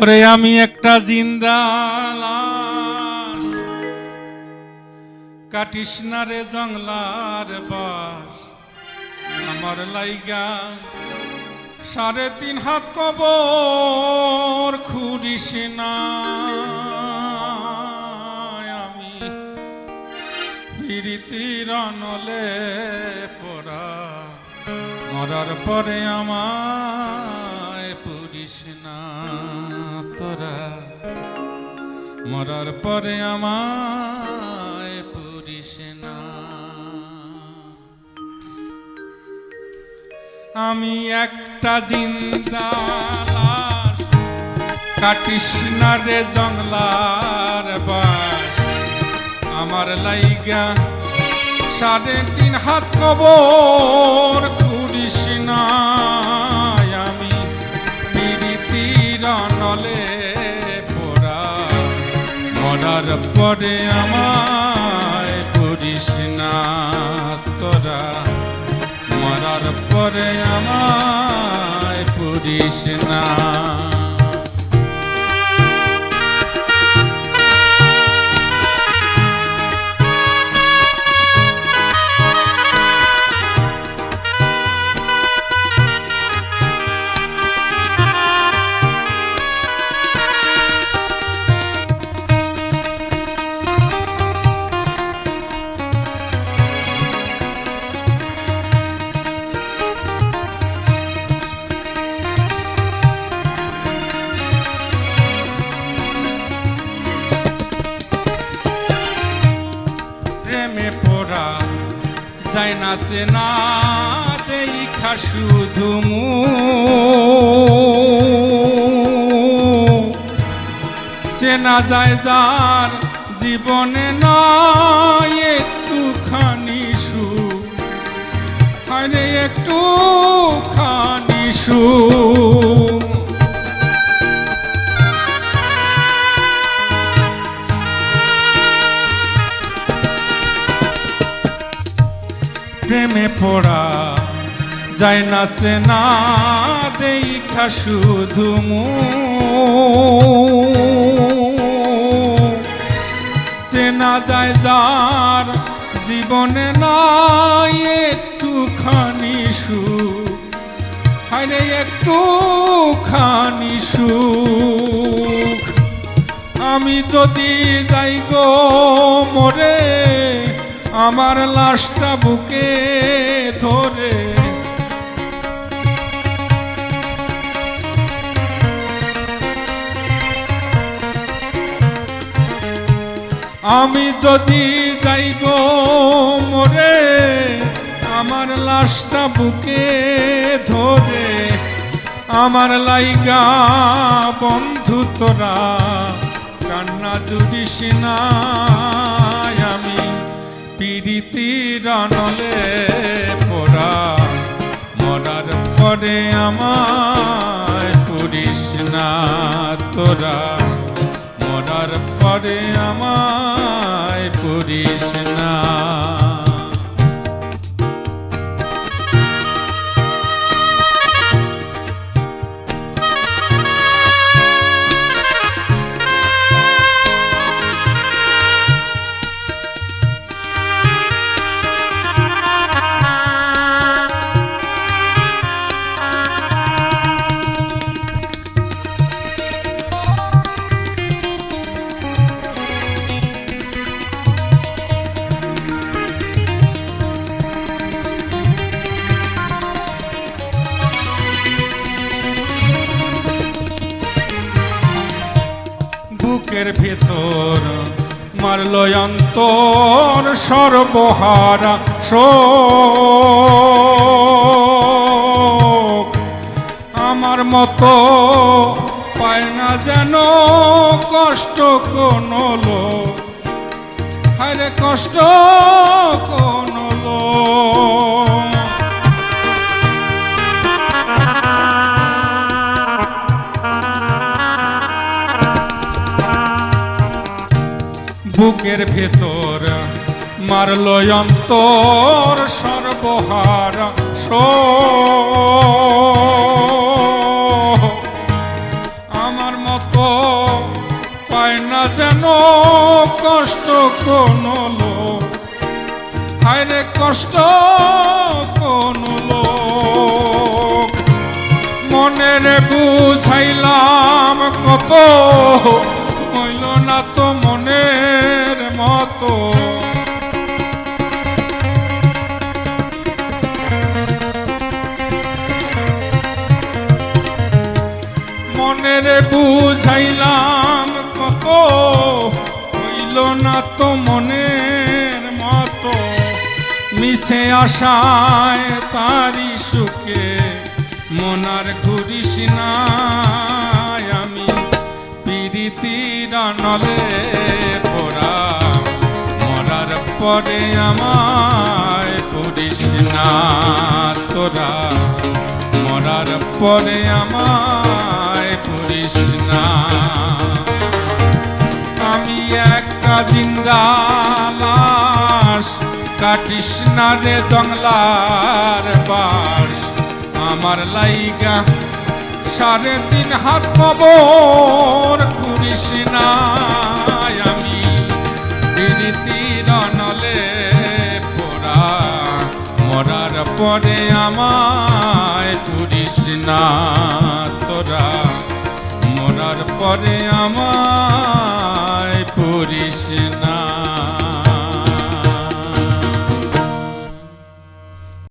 ওরে আমি একটা জিন্দা লাশ কাটিস না রে জংলার বাস। আমার লাইগা সাড়ে তিন হাত কবর খুঁড়িস না। আমি পিরিতির নলে পড়া। মরার পরে আমায় পুরিস না তোরা মরার পরে আমায় পুরিস আমি একটা জিন্দা লাশ, কাটিস না রে জংলার বাস। আমার লাইগা সাড়ে তিন হাত কবর খুঁড়িস মরার পরে আমায় পুরিস না তোরা। মরার পরে আমায় পুরিস না যায় না সে না দেখা শুধু চেনা যায় যার জীবনে নয় একটুখানি সুখ। আরে একটুখানি সুখ। প্রেমে পড়া। যায় না সে না দেখা শুধু মু। চেনা যায় যার জীবনে নাই একটু খানি সুখ। আরে একটুখানি সুখ। আমি যদি যাই গো মরে আমার লাশটা বুকে ধরে। আমি যদি যাই গো মরে, আমার লাশটা বুকে ধরে। আমার লাইগা বন্ধু তোরা, কান্না জুড়িস না। আমায় পুরিস না। বুকের ভেতর মারল অন্তর সর্বহারা শোক। আমার মতো পায় না যেন কষ্ট কোন লোক। আরে কষ্ট কোন লোক। বুকের ভেতর মারল অন্তর সর্বহার। আমার মতো পায় না যেন কষ্ট কোন লোক হায়রে কষ্ট কোনো লোক মনের বুঝাইলাম কত মনের বুঝাইলাম কত হইল না তো মনের মতো। মিছে আশায় তারি সুখে মনার ঘুরিস না আমি। পিরিতির নলে পোড়া, মরার পরে আমায় করিস না তোরা। মরার পরে আমায় করিস আমি একটা জিন্দালাস কাটিস না রে বাস। আমার লাইগা সাড়ে তিন হাত কবর করিস না আমি। নলে পোড়া, মরার পরে আমায় করিস না মরার